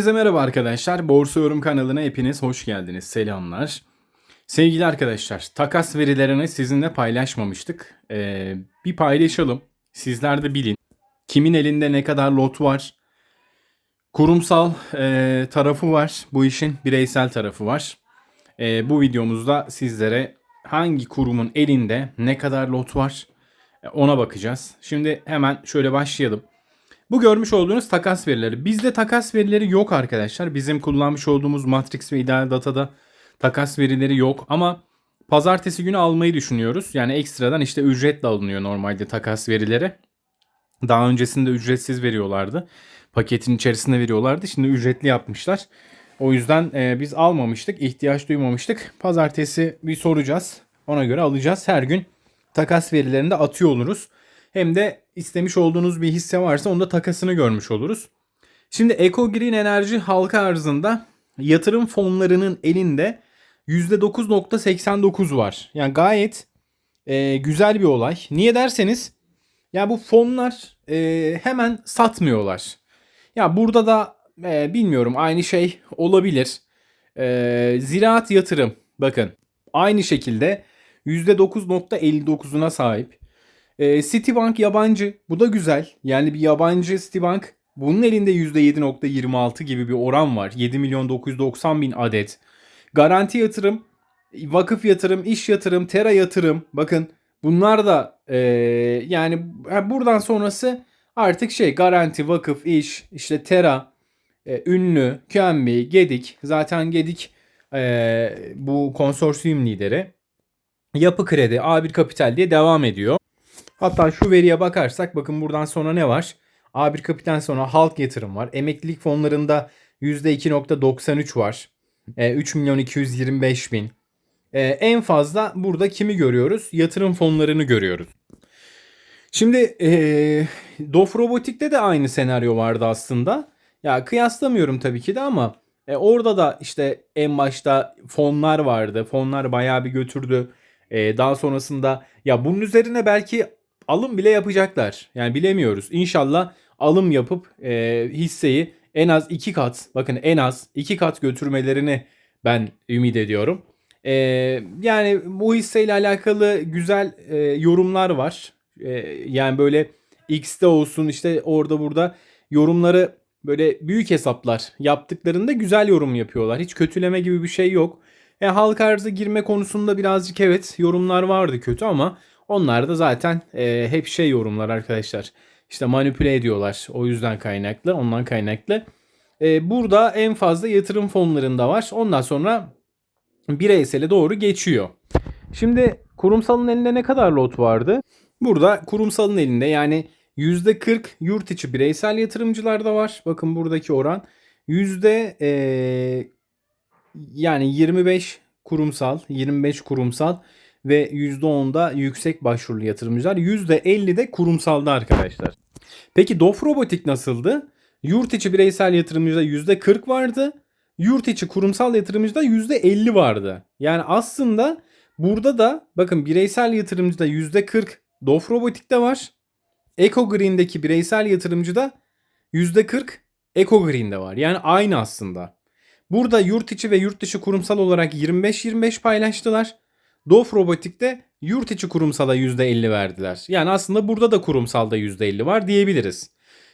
Herkese merhaba arkadaşlar. Borsa Yorum kanalına hepiniz hoş geldiniz. Selamlar. Sevgili arkadaşlar, takas verilerini sizinle paylaşmamıştık. Ee, bir paylaşalım. Sizler de bilin. Kimin elinde ne kadar lot var? Kurumsal e, tarafı var. Bu işin bireysel tarafı var. E, bu videomuzda sizlere hangi kurumun elinde ne kadar lot var e, ona bakacağız. Şimdi hemen şöyle başlayalım. Bu görmüş olduğunuz takas verileri. Bizde takas verileri yok arkadaşlar. Bizim kullanmış olduğumuz Matrix ve Ideal Data'da takas verileri yok ama pazartesi günü almayı düşünüyoruz. Yani ekstradan işte ücretle alınıyor normalde takas verileri. Daha öncesinde ücretsiz veriyorlardı. Paketin içerisinde veriyorlardı. Şimdi ücretli yapmışlar. O yüzden e, biz almamıştık. ihtiyaç duymamıştık. Pazartesi bir soracağız. Ona göre alacağız. Her gün takas verilerini de atıyor oluruz. Hem de istemiş olduğunuz bir hisse varsa onda takasını görmüş oluruz. Şimdi Eco Green Enerji halka arzında yatırım fonlarının elinde %9.89 var. Yani gayet e, güzel bir olay. Niye derseniz ya bu fonlar e, hemen satmıyorlar. Ya burada da e, bilmiyorum aynı şey olabilir. E, ziraat yatırım bakın aynı şekilde %9.59'una sahip. E, Citibank yabancı. Bu da güzel. Yani bir yabancı Citibank. Bunun elinde %7.26 gibi bir oran var. 7 milyon 990 bin adet. Garanti yatırım, vakıf yatırım, iş yatırım, tera yatırım. Bakın bunlar da e, yani buradan sonrası artık şey garanti, vakıf, iş, işte tera, e, ünlü, QNB, Gedik. Zaten Gedik e, bu konsorsiyum lideri. Yapı Kredi, A1 Kapital diye devam ediyor. Hatta şu veriye bakarsak bakın buradan sonra ne var? A1 Kapital sonra halk yatırım var. Emeklilik fonlarında %2.93 var. E, 3 milyon 225 bin. E, en fazla burada kimi görüyoruz? Yatırım fonlarını görüyoruz. Şimdi e, Dof Robotik'te de aynı senaryo vardı aslında. Ya kıyaslamıyorum tabii ki de ama e, orada da işte en başta fonlar vardı. Fonlar bayağı bir götürdü. E, daha sonrasında ya bunun üzerine belki alım bile yapacaklar. Yani bilemiyoruz. İnşallah alım yapıp e, hisseyi en az iki kat bakın en az iki kat götürmelerini ben ümit ediyorum. E, yani bu hisseyle alakalı güzel e, yorumlar var. E, yani böyle X'te olsun işte orada burada yorumları böyle büyük hesaplar yaptıklarında güzel yorum yapıyorlar. Hiç kötüleme gibi bir şey yok. E, halka arzı girme konusunda birazcık evet yorumlar vardı kötü ama onlar da zaten e, hep şey yorumlar arkadaşlar. İşte manipüle ediyorlar. O yüzden kaynaklı, ondan kaynaklı. E, burada en fazla yatırım fonlarında var. Ondan sonra bireysele doğru geçiyor. Şimdi kurumsalın elinde ne kadar lot vardı? Burada kurumsalın elinde yani %40 yurt içi bireysel yatırımcılarda var. Bakın buradaki oran. Yüzde e, yani 25 kurumsal, 25 kurumsal ve %10'da yüksek başvurulu yatırımcılar. %50'de kurumsalda arkadaşlar. Peki Dof Robotik nasıldı? Yurt içi bireysel yatırımcıda %40 vardı. Yurt içi kurumsal yatırımcıda %50 vardı. Yani aslında burada da bakın bireysel yatırımcıda %40 Dof Robotik'te var. Eco Green'deki bireysel yatırımcıda %40 Eco Green'de var. Yani aynı aslında. Burada yurt içi ve yurt dışı kurumsal olarak 25-25 paylaştılar. Dof Robotik'te yurt içi kurumsala %50 verdiler. Yani aslında burada da kurumsalda %50 var diyebiliriz.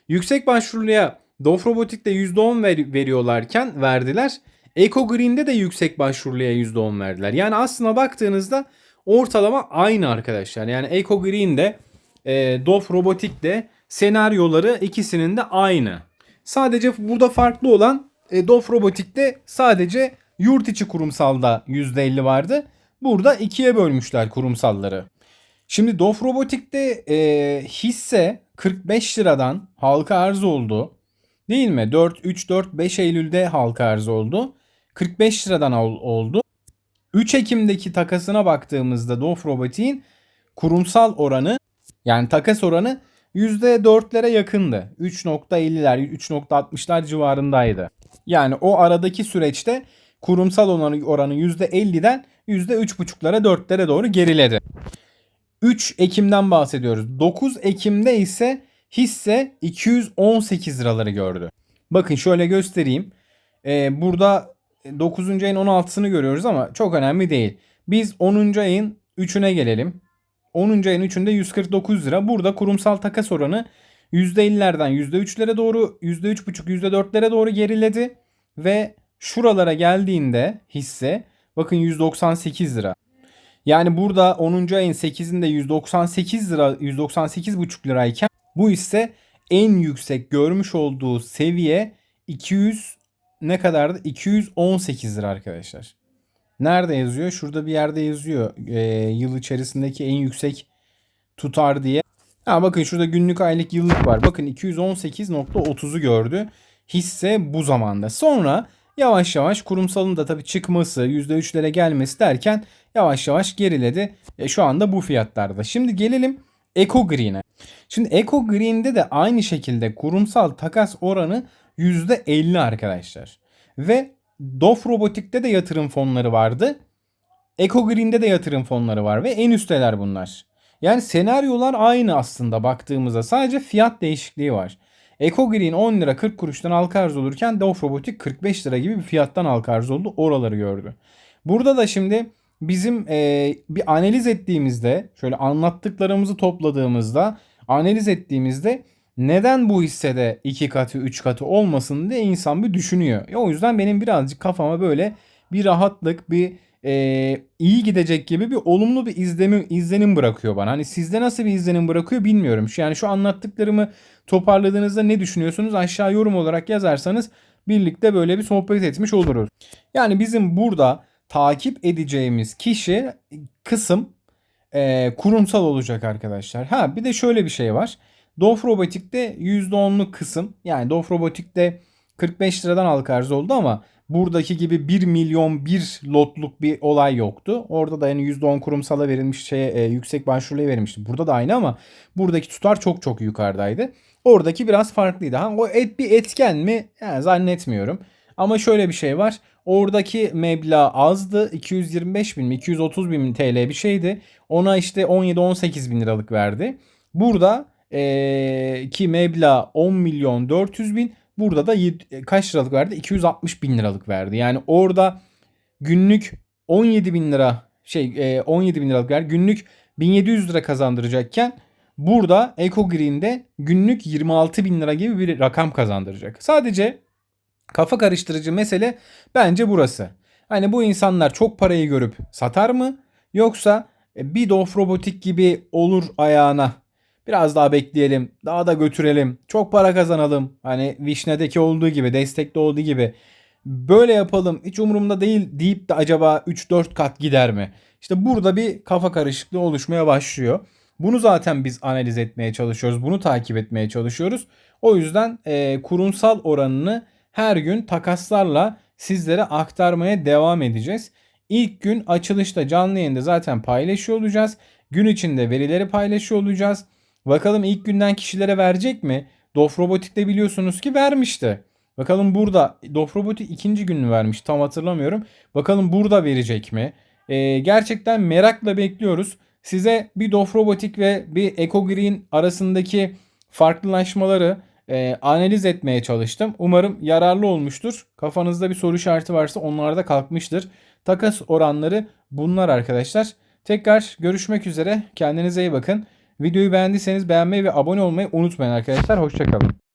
Yüksek başvuruluya Dof Robotik'te %10 ver- veriyorlarken verdiler. Eco Green'de de yüksek başvuruluya %10 verdiler. Yani aslına baktığınızda ortalama aynı arkadaşlar. Yani Eco Green'de e, Dof Robotik'te senaryoları ikisinin de aynı. Sadece burada farklı olan e, Dof Robotik'te sadece yurt içi kurumsalda %50 vardı. Burada ikiye bölmüşler kurumsalları. Şimdi Dof Robotik'te e, hisse 45 liradan halka arz oldu. Değil mi? 4, 3, 4, 5 Eylül'de halka arz oldu. 45 liradan ol, oldu. 3 Ekim'deki takasına baktığımızda Dof Robotik'in kurumsal oranı yani takas oranı %4'lere yakındı. 3.50'ler, 3.60'lar civarındaydı. Yani o aradaki süreçte kurumsal oranı, oranı %50'den %3.5'lara 4'lere doğru geriledi. 3 Ekim'den bahsediyoruz. 9 Ekim'de ise hisse 218 liraları gördü. Bakın şöyle göstereyim. Ee, burada 9. ayın 16'sını görüyoruz ama çok önemli değil. Biz 10. ayın 3'üne gelelim. 10. ayın 3'ünde 149 lira. Burada kurumsal takas oranı %50'lerden %3'lere doğru, %3,5, %4'lere doğru geriledi. Ve şuralara geldiğinde hisse bakın 198 lira. Yani burada 10. ayın 8'inde 198 lira 198,5 lirayken bu ise en yüksek görmüş olduğu seviye 200 ne kadardı? 218 lira arkadaşlar. Nerede yazıyor? Şurada bir yerde yazıyor. Ee, yıl içerisindeki en yüksek tutar diye. Ha bakın şurada günlük aylık yıllık var. Bakın 218.30'u gördü. Hisse bu zamanda. Sonra yavaş yavaş kurumsalın da tabii çıkması, %3'lere gelmesi derken yavaş yavaş geriledi. E, şu anda bu fiyatlarda. Şimdi gelelim Eco Green'e. Şimdi Eco Green'de de aynı şekilde kurumsal takas oranı %50 arkadaşlar. Ve Dof Robotik'te de yatırım fonları vardı. Eco Green'de de yatırım fonları var ve en üsteler bunlar. Yani senaryolar aynı aslında baktığımızda sadece fiyat değişikliği var. Eco Green 10 lira 40 kuruştan halka arz olurken Dof Robotik 45 lira gibi bir fiyattan halka arz oldu. Oraları gördü. Burada da şimdi bizim e, bir analiz ettiğimizde şöyle anlattıklarımızı topladığımızda analiz ettiğimizde neden bu hissede iki katı üç katı olmasın diye insan bir düşünüyor. E, o yüzden benim birazcık kafama böyle bir rahatlık bir e, iyi gidecek gibi bir olumlu bir izlenim, izlenim bırakıyor bana. Hani sizde nasıl bir izlenim bırakıyor bilmiyorum. Yani şu anlattıklarımı toparladığınızda ne düşünüyorsunuz aşağı yorum olarak yazarsanız birlikte böyle bir sohbet etmiş oluruz. Yani bizim burada takip edeceğimiz kişi kısım e, kurumsal olacak arkadaşlar. Ha bir de şöyle bir şey var. Dof Robotik'te %10'luk kısım yani Dof Robotik'te 45 liradan halka arz oldu ama buradaki gibi 1 milyon 1 lotluk bir olay yoktu. Orada da yani %10 kurumsala verilmiş şeye e, yüksek başvuruya verilmişti. Burada da aynı ama buradaki tutar çok çok yukarıdaydı. Oradaki biraz farklıydı. Ha, o et bir etken mi? Yani zannetmiyorum. Ama şöyle bir şey var. Oradaki meblağ azdı. 225 bin mi 230 bin TL bir şeydi. Ona işte 17-18 bin liralık verdi. Burada ee, ki meblağ 10 milyon 400 bin. Burada da yedi, kaç liralık verdi? 260 bin liralık verdi. Yani orada günlük 17 bin lira şey e, 17 bin liralık verdi. Günlük 1700 lira kazandıracakken burada Eco Green'de günlük 26 bin lira gibi bir rakam kazandıracak. Sadece kafa karıştırıcı mesele bence burası. Hani bu insanlar çok parayı görüp satar mı? Yoksa bir Dof Robotik gibi olur ayağına Biraz daha bekleyelim. Daha da götürelim. Çok para kazanalım. Hani Vişne'deki olduğu gibi, destekte olduğu gibi. Böyle yapalım. Hiç umurumda değil deyip de acaba 3-4 kat gider mi? İşte burada bir kafa karışıklığı oluşmaya başlıyor. Bunu zaten biz analiz etmeye çalışıyoruz. Bunu takip etmeye çalışıyoruz. O yüzden e, kurumsal oranını her gün takaslarla sizlere aktarmaya devam edeceğiz. İlk gün açılışta canlı yayında zaten paylaşıyor olacağız. Gün içinde verileri paylaşıyor olacağız. Bakalım ilk günden kişilere verecek mi? Dof Robotik'te biliyorsunuz ki vermişti. Bakalım burada Dof Robotik ikinci gününü vermiş tam hatırlamıyorum. Bakalım burada verecek mi? Ee, gerçekten merakla bekliyoruz. Size bir Dof Robotik ve bir Eco Green arasındaki farklılaşmaları e, analiz etmeye çalıştım. Umarım yararlı olmuştur. Kafanızda bir soru işareti varsa onlar da kalkmıştır. Takas oranları bunlar arkadaşlar. Tekrar görüşmek üzere. Kendinize iyi bakın. Videoyu beğendiyseniz beğenmeyi ve abone olmayı unutmayın arkadaşlar. Hoşçakalın.